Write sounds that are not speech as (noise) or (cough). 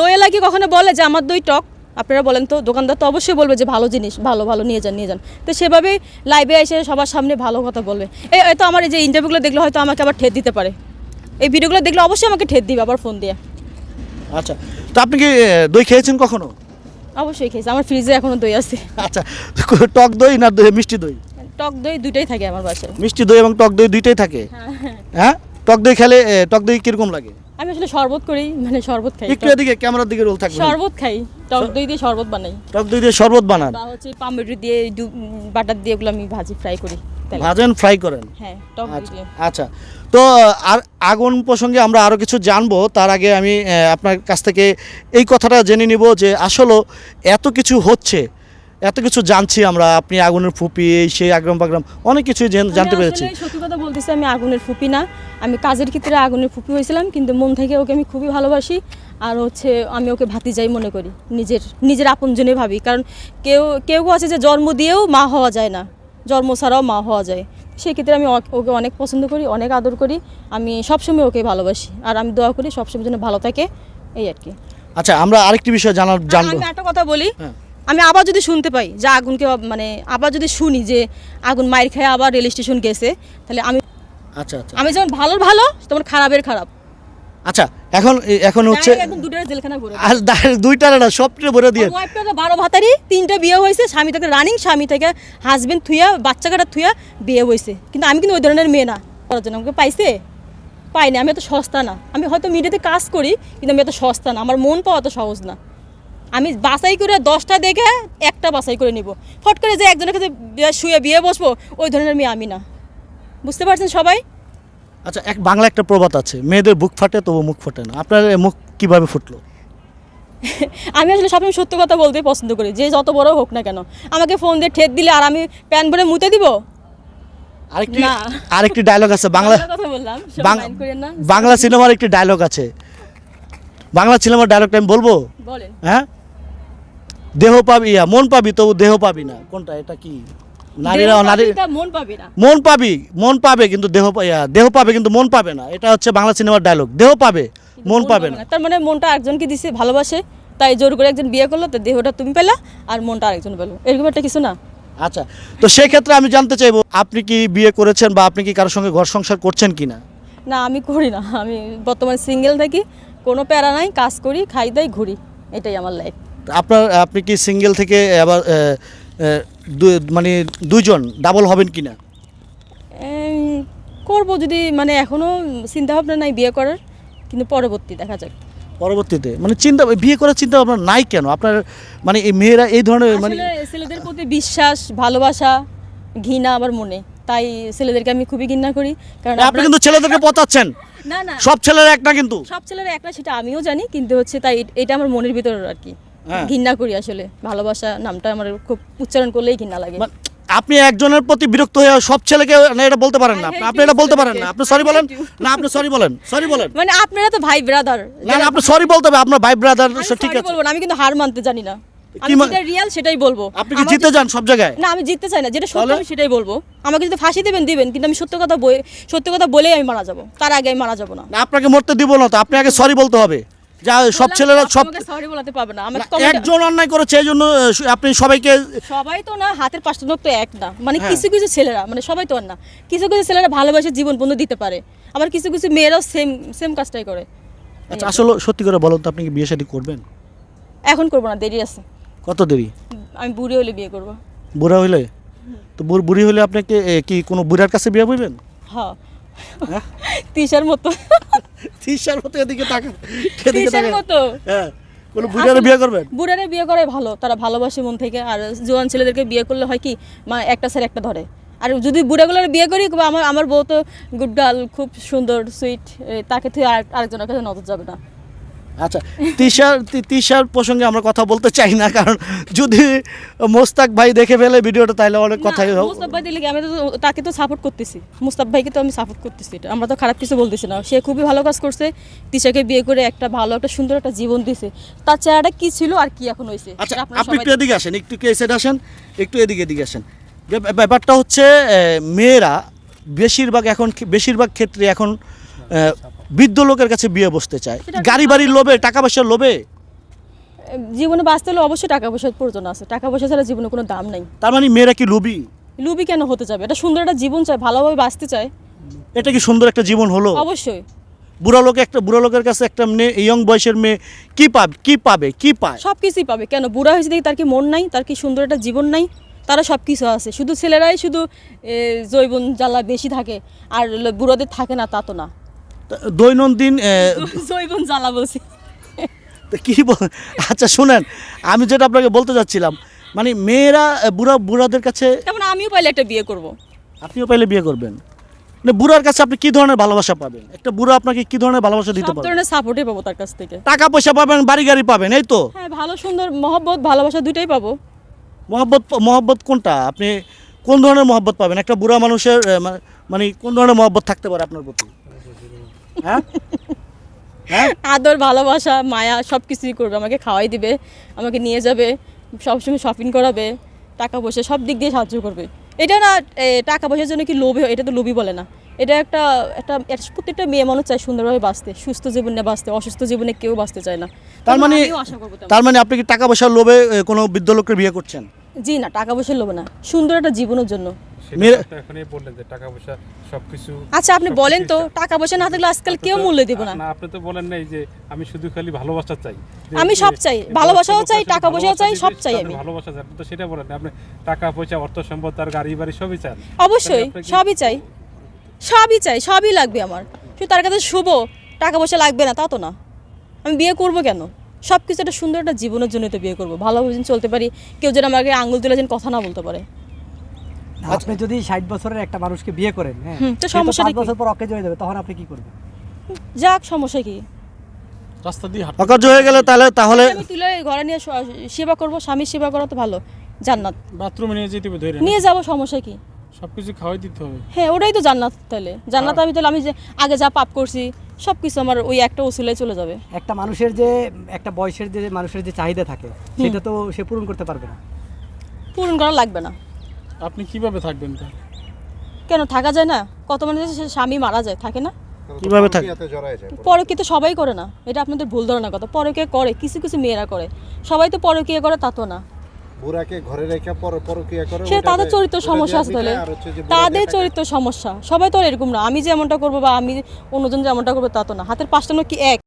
দইয়েলা কি কখনো বলে যে আমার দই টক? আপনারা বলেন তো দোকানদার তো অবশ্যই বলবে যে ভালো জিনিস ভালো ভালো নিয়ে যান নিয়ে যান। তো সেভাবেই লাইভে এসে সবার সামনে ভালো কথা বলবে। এই হয়তো আমার এই যে ইন্টারভিউগুলো দেখলে হয়তো আমাকে আবার ঠেট দিতে পারে। এই ভিডিওগুলো দেখলে অবশ্যই আমাকে ঠেট দিবে আবার ফোন দিয়ে। আচ্ছা তো আপনি কি দই খেয়েছেন কখনো? অবশ্যই খেয়েছে আমার ফ্রিজে এখনও দই আছে। আচ্ছা টক দই না দই- মিষ্টি দই? টক দই দুইটাই থাকে আমার বাসায়। মিষ্টি দই এবং টক দই দুইটাই থাকে? হ্যাঁ। টক দই খেলে টক দই কীরকম লাগে? আমি আসলে শরবত করি মানে শরবত খাই। একটু এদিকে ক্যামেরার দিকে রোল থাকবে। শরবত খাই। টক দই দিয়ে শরবত বানাই। টক দই দিয়ে শরবত বানান। বা হচ্ছে পামবেটি দিয়ে বাটার দিয়ে এগুলো আমি ভাজি ফ্রাই করি। ভাজেন ফ্রাই করেন? হ্যাঁ টক দই আচ্ছা দিয়ে। আচ্ছা। তো আর আগুন প্রসঙ্গে আমরা আরও কিছু জানব। তার আগে আমি আপনার কাছ থেকে এই কথাটা জেনে নিব যে আসলে এত কিছু হচ্ছে। এত কিছু জানছি আমরা আপনি আগুনের ফুপি সেই আগ্রাম বাগ্রাম অনেক কিছুই জানতে পেরেছি। সত্যি কথা বলতেছি আমি আগুনের ফুপি না। আমি কাজের ক্ষেত্রে আগুনের ফুপি হয়েছিলাম কিন্তু মন থেকে ওকে আমি খুবই ভালোবাসি। আর হচ্ছে আমি ওকে ভাতিজাই মনে করি নিজের নিজের আপনজনে ভাবি। কারণ কেউ কেউ কেউ আছে যে জন্ম দিয়েও মা হওয়া যায় না জন্ম ছাড়াও মা হওয়া যায়। সেক্ষেত্রে আমি ওকে অনেক পছন্দ করি অনেক আদর করি। আমি সবসময় ওকে ভালোবাসি আর আমি দোয়া করি সবসময় যেন ভালো থাকে এই আর কি। আচ্ছা আমরা আরেকটি বিষয় জানার জানব। একটা কথা বলি হ্যাঁ। আমি আবার যদি শুনতে পাই যে আগুনকে মানে আবার যদি শুনি যে আগুন মায়ের খেয়ে আবার রেল স্টেশন গেছে তাহলে আমি আচ্ছা আচ্ছা। আমি যেমন ভালোর ভালো তেমন খারাপের খারাপ। আচ্ছা এখন এখন হচ্ছে আর direct না সবটা ভরে দিয়ে। বারো ভাতারি তিনটা বিয়ে হয়েছে স্বামী থেকে রানিং স্বামী থেকে হাজবেন্ড থুয়া বাচ্চা কাটা থুয়া বিয়ে হয়েছে। কিন্তু আমি কিন্তু ওই ধরনের মেয়ে না। করার জন্য আমাকে পাইছে? পাইনি আমি এত সস্তা না। আমি হয়তো মিডিয়াতে কাজ করি কিন্তু আমি এত সস্তা না। আমার মন পাওয়া এত সহজ না। আমি বাছাই করে দশটা দেখে একটা বাছাই করে নিব। ফট করে যে একজনের কাছে শুয়ে বিয়ে বসবো ওই ধরনের মেয়ে আমি না। বুঝতে পারছেন সবাই? আচ্ছা এক বাংলা একটা প্রবাদ আছে মেয়েদের বুক ফাটে তবু মুখ ফোটে না। আপনার মুখ কীভাবে ফুটলো? (laughs) আমি আসলে সবসময় সত্য কথা বলতে পছন্দ করি যে যত বড় হোক না কেন। আমাকে ফোন দিয়ে ঠেট দিলে আর আমি প্যান ভরে মুতে দিব? আরেকটি ডায়লগ আছে বাংলা কথা বললাম বাংলা সিনেমার একটি ডায়লগ আছে। বাংলা সিনেমার ডায়লগটা আমি বলব? বলেন। হ্যাঁ? দেহ পাবি ইয়া মন পাবি তবু দেহ পাবি না। কোনটা এটা কি? নারীরা নারী মন পাবি না। মন পাবি মন পাবে কিন্তু দেহ দেহ পাবে কিন্তু মন পাবে না। এটা হচ্ছে বাংলা সিনেমার ডায়লগ দেহ পাবে মন পাবে না। তার মানে মনটা একজনকে দিছে ভালোবাসে। তাই জোর করে একজন বিয়ে করল তো দেহটা তুমি পেলা আর মনটা আরেকজন পেল। এরকম একটা কিছু না? আচ্ছা তো সেক্ষেত্রে আমি জানতে চাইব আপনি কি বিয়ে করেছেন বা আপনি কি কারোর সঙ্গে ঘর সংসার করছেন কিনা? না আমি করি না। আমি বর্তমানে সিঙ্গেল থাকি কোনো প্যারা নাই কাজ করি খাই দাই ঘুরি। এটাই আমার লাইফ আপনার আপনি কি সিঙ্গেল থেকে আবার মানে দুইজন ডাবল হবেন কিনা? করব যদি মানে এখনও চিন্তা ভাবনা নাই বিয়ে করার কিন্তু পরবর্তী দেখা যাক। পরবর্তীতে? মানে চিন্তা বিয়ে করার চিন্তা আপনার নাই কেন? আপনার মানে এই মেয়েরা এই ধরনের মানে ছেলেদের প্রতি বিশ্বাস ভালোবাসা ঘৃণা আমার মনে। তাই ছেলেদেরকে আমি খুবই ঘৃণা করি। কারণ আপনি কিন্তু ছেলেদেরকে পচাচ্ছেন। না না। সব ছেলেরা এক না কিন্তু। সব ছেলেরা একটা সেটা আমিও জানি কিন্তু হচ্ছে তাই এটা আমার মনের ভিতর আর কি। ঘৃণা করি আসলে। ভালোবাসা নামটা আমার খুব উচ্চারণ করলেই ঘৃণা লাগে। মানে আপনি একজনের প্রতি বিরক্ত হয়ে সব ছেলেকে এটা বলতে পারেন না। আপনি এটা বলতে পারেন না। আপনি সরি বলেন। না আপনি সরি বলেন। সরি বলেন। মানে আপনারা তো ভাই ব্রাদার না আপনি সরি বলতে হবে। আপনার ভাই ব্রাদার ঠিক আছে। বলব আমি কিন্তু হার মানতে জানি না। আমি যেটা রিয়াল সেটাই বলব। আপনি কি জিতে যান সব জায়গায়? না আমি জিততে চাই না। যেটা সত্য আমি সেটাই বলব। আমাকে যদি ফাঁসি দেবেন দিবেন। কিন্তু আমি সত্য কথা সত্য কথা বলেই আমি মারা যাব। তার আগে আমি মারা যাব না। না আপনাকে মরতে দিব না তো। আপনি আগে সরি বলতে হবে। যা সব ছেলেরা সব সরি বলাতে পারবে না। একজন অন্যায় করেছে এই জন্য আপনি সবাইকে সবাই তো না হাতের পাঁচটা নখ তো এক না। মানে হ্যাঁ। কিছু কিছু ছেলেরা মানে সবাই তো আর না। কিছু কিছু ছেলেরা ভালোবাসে জীবন বন্ধু দিতে পারে। আবার কিছু কিছু মেয়েরাও সেম সেম কাজটাই করে। আচ্ছা আসলে সত্যি করে বলুন তো আপনি কি বিয়ে শাদী করবেন? এখন করব না দেরি আছে। কত দেরি? আমি বুড়ি হলে বিয়ে করব। বুড়া হইলে? তো বুড়- হলে আপনাকে কি কোনো বুড়ার কাছে বিয়ে বলবেন হ্যাঁ। হ্যাঁ? তিসার মতো। তিশার মতো এদিকে তাকা মতো? হ্যাঁ কোনো বুড়ারে বিয়ে করবেন? বুড়ারে বিয়ে করে ভালো তারা ভালোবাসে মন থেকে। আর জোয়ান ছেলেদেরকে বিয়ে করলে হয় কি মা একটা স্যার একটা ধরে। আর যদি বুড়াগুলোর বিয়ে করি আমার আমার বউ তো গুড গার্ল খুব সুন্দর সুইট তাকে তুই আর আরেকজনের কাছে নজর যাবে না। আচ্ছা তিশার তিশার প্রসঙ্গে আমরা কথা বলতে চাই না কারণ যদি মোস্তাক ভাই দেখে ফেলে ভিডিওটা তাহলে অনেক কথাই না, মুস্তাফ ভাই দিলে আমি তো তাকে তো সাপোর্ট করতেছি। মুস্তাফ ভাইকে তো আমি সাপোর্ট করতেছি এটা। আমরা তো খারাপ কিছু বলতেছি না। সে খুবই ভালো কাজ করছে। তিশাকে বিয়ে করে একটা ভালো একটা সুন্দর একটা জীবন দিছে তার চেহারাটা কি ছিল আর কি এখন হয়েছে আচ্ছা আপনি একটু এদিকে আসেন একটু কি এসে আসেন? একটু এদিকে এদিকে আসেন। ব্যাপারটা হচ্ছে মেয়েরা বেশিরভাগ এখন বেশিরভাগ ক্ষেত্রে এখন বৃদ্ধ লোকের কাছে বিয়ে বসতে চায়। গাড়ি বাড়ির লোভে টাকা পয়সার লোভে? জীবনে বাঁচতে হলে অবশ্যই টাকা পয়সার প্রয়োজন আছে। টাকা পয়সা ছাড়া জীবনে কোনো দাম নাই। তার মানে মেয়েরা কি লুবি লুবি কেন হতে যাবে এটা সুন্দর একটা জীবন চায় ভালোভাবে বাঁচতে চায়। এটা কি সুন্দর একটা জীবন হলো? অবশ্যই। বুড়া লোক একটা বুড়া লোকের কাছে একটা মেয়ে ইয়ং বয়সের মেয়ে কি পাবে কি পাবে কি পায়? সব কিছুই পাবে। কেন? বুড়া হয়েছে দেখি তার কি মন নাই তার কি সুন্দর একটা জীবন নাই তারা সব কিছু আছে। শুধু ছেলেরাই শুধু এ, জৈবন জ্বালা বেশি থাকে আর বুড়োদের থাকে না তা তো না। দৈনন্দিন (laughs) জৈবন জ্বালা বলছি। কি বল- আচ্ছা শুনেন আমি যেটা আপনাকে বলতে যাচ্ছিলাম মানে মেয়েরা বুড়া বুড়াদের কাছে তেমন আমিও পাইলে একটা বিয়ে করব। আপনিও পাইলে বিয়ে করবেন। মানে বুড়ার কাছে আপনি কি ধরনের ভালোবাসা পাবেন? একটা বুড়া আপনাকে কি ধরনের ভালোবাসা দিতে পারবে? ধরনের সাপোর্টই পাবো তার কাছ থেকে। টাকা পয়সা পাবেন বাড়ি গাড়ি পাবেন এই তো? হ্যাঁ ভালো সুন্দর মহব্বত ভালোবাসা দুইটাই পাবো। মহব্বত মহব্বত কোনটা? আপনি কোন ধরনের মহব্বত পাবেন? একটা বুড়া মানুষের মানে কোন ধরনের মহব্বত থাকতে পারে আপনার প্রতি? হ্যাঁ? হ্যাঁ? আদর ভালোবাসা মায়া সব কিছুই করবে আমাকে খাওয়াই দিবে আমাকে নিয়ে যাবে সবসময় শপিং করাবে টাকা পয়সা সব দিক দিয়ে সাহায্য করবে। এটা না টাকা পয়সার জন্য কি লোভে এটা তো লোভই বলে না। এটা একটা একটা প্রত্যেকটা মেয়ে মানুষ চায় সুন্দরভাবে বাঁচতে সুস্থ জীবনে বাঁচতে অসুস্থ জীবনে কেউ বাঁচতে চায় না। তার মানে। তার মানে আপনি কি টাকা পয়সার লোভে কোনো বৃদ্ধ লোকের বিয়ে করছেন? জি না টাকা পয়সার লোভে না। সুন্দর একটা জীবনের জন্য। এখনই বললেন যে টাকা পয়সা সবকিছু আচ্ছা আপনি বলেন তো টাকা পয়সা না থাকলে আজকাল কেউ মূল্য দিব না। না আপনি তো বলেন নাই যে আমি শুধু খালি ভালোবাসা চাই। আমি সব চাই। ভালোবাসাও চাই, টাকা পয়সাও চাই, সব চাই আমি। ভালোবাসা চাই তো সেটা বলেন আপনি টাকা পয়সা অর্থ সম্পদ তার গাড়ি বাড়ি সবই চান। অবশ্যই সবই চাই। সবই চাই সবই লাগবে আমার। শুধু তার কাছে শুভ টাকা পয়সা লাগবে না তা তো না। আমি বিয়ে করব কেন? সব কিছু একটা সুন্দর একটা জীবনের জন্য তো বিয়ে করব। ভালোভাবে চলতে পারি কেউ যেন আমাকে আঙুল তুলে যেন কথা না বলতে পারে। আপনি যদি ষাট বছরের একটা মানুষকে বিয়ে করেন হ্যাঁ তো সে সমস্যাটা পাঁচ বছর পর অকেজ হয়ে যাবে তখন আপনি কি করবেন? যাক সমস্যা কি? রাস্তা দিয়ে হাঁট অকার্য হয়ে গেলে তাহলে তাহলে আমি তুলে ঘরে নিয়ে সেবা করব স্বামীর সেবা করা তো ভালো জান্নাত। বাথরুমে নিয়ে যেতে হবে ধরে নিয়ে যাব সমস্যা কি? সব কিছু খাওয়াই দিতে হবে। হ্যাঁ ওটাই তো জান্নাত তাহলে। জান্নাত আমি তাহলে আমি যে আগে যা পাপ করছি সব কিছু আমার ওই একটা ওসুলে চলে যাবে। একটা মানুষের যে একটা বয়সের যে মানুষের যে চাহিদা থাকে সেটা তো সে পূরণ করতে পারবে না। পূরণ করা লাগবে না। আপনি কীভাবে থাকবেন তা কেন থাকা যায় না? কত মানুষ আছে স্বামী মারা যায় থাকে না? কীভাবে থাকে পরকে তো সবাই করে না। এটা আপনাদের ভুল ধারণা কথা। পরকে করে কিছু কিছু মেয়েরা করে। সবাই তো পরকীয়া করে তা তো না। বুড়াকে ঘরে রেখে পর পরকিয়া করে সে তাদের চরিত্র সমস্যা আছে তাহলে। তাদের চরিত্র সমস্যা। সবাই তো আর এরকম না। আমি যেমনটা করব বা আমি অন্যজন যেমনটা করব তা তো না। হাতের পাঁচটা নখ কি এক?